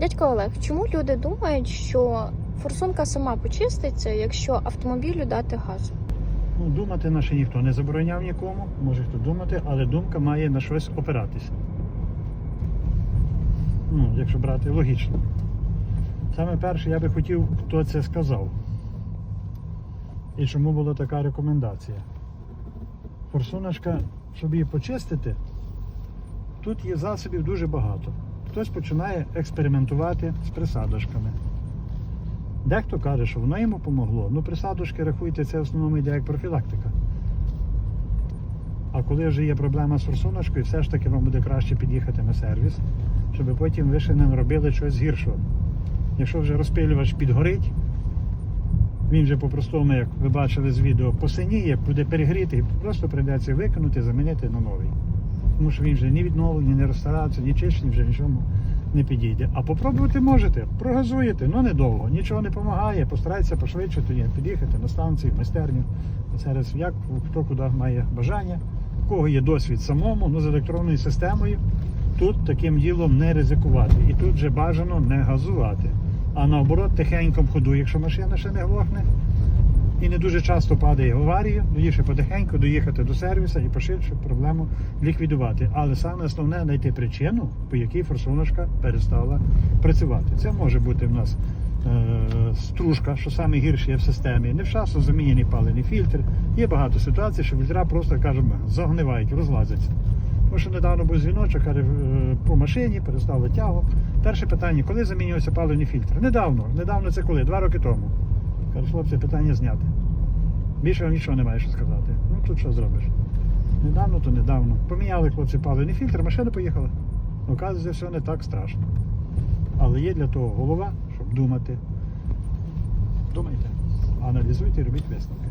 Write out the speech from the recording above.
Дядько Олег, чому люди думають, що форсунка сама почиститься, якщо автомобілю дати газ? Ну, думати наше ніхто не забороняв нікому, може хто думати, але думка має на щось опиратися. Ну, якщо брати логічно. Саме перше, я би хотів, хто це сказав. І чому була така рекомендація. Форсуночка, щоб її почистити, тут є засобів дуже багато. Хтось починає експериментувати з присадочками. Дехто каже, що воно йому помогло. Ну, присадочки, рахуйте, це в основному йде як профілактика. А коли вже є проблема з форсуночкою, все ж таки вам буде краще під'їхати на сервіс, щоб потім ви ще не наробили щось гіршого. Якщо вже розпилювач підгорить, він вже по-простому, як ви бачили з відео, посиніє, буде перегрітий, просто прийдеться викинути, замінити на новий. Тому що він вже ні відновлений, не розстарався, ні чищений, вже нічому не підійде. А попробувати можете, прогазуєте, ну недовго, нічого не допомагає, постарайтеся пошвидше тоді під'їхати на станцію, в майстерню. Зараз як хто куди має бажання, у кого є досвід самому, ну з електронною системою, тут таким ділом не ризикувати. І тут вже бажано не газувати. А наоборот, тихенько ходу, якщо машина ще не глохне і не дуже часто падає в аварію, тоді потихеньку доїхати до сервісу і поширше проблему ліквідувати. Але саме основне знайти причину, по якій форсуночка перестала працювати. Це може бути в нас е, стружка, що саме гірше є в системі, невчасно замінений паливний фільтр. Є багато ситуацій, що фільтра просто кажемо загнивають, розлазяться. Тому що недавно був дзвіночок каже, е, по машині, перестали тягу. Перше питання, коли замінювався паливний фільтр? Недавно. Недавно це коли? Два роки тому. Каже, хлопці, питання зняте. Більше вам нічого немає що сказати. Ну тут що зробиш? Недавно, то недавно. Поміняли хлопці паливний фільтр, машина поїхала. Оказується, все не так страшно. Але є для того голова, щоб думати. Думайте, аналізуйте і робіть висновки.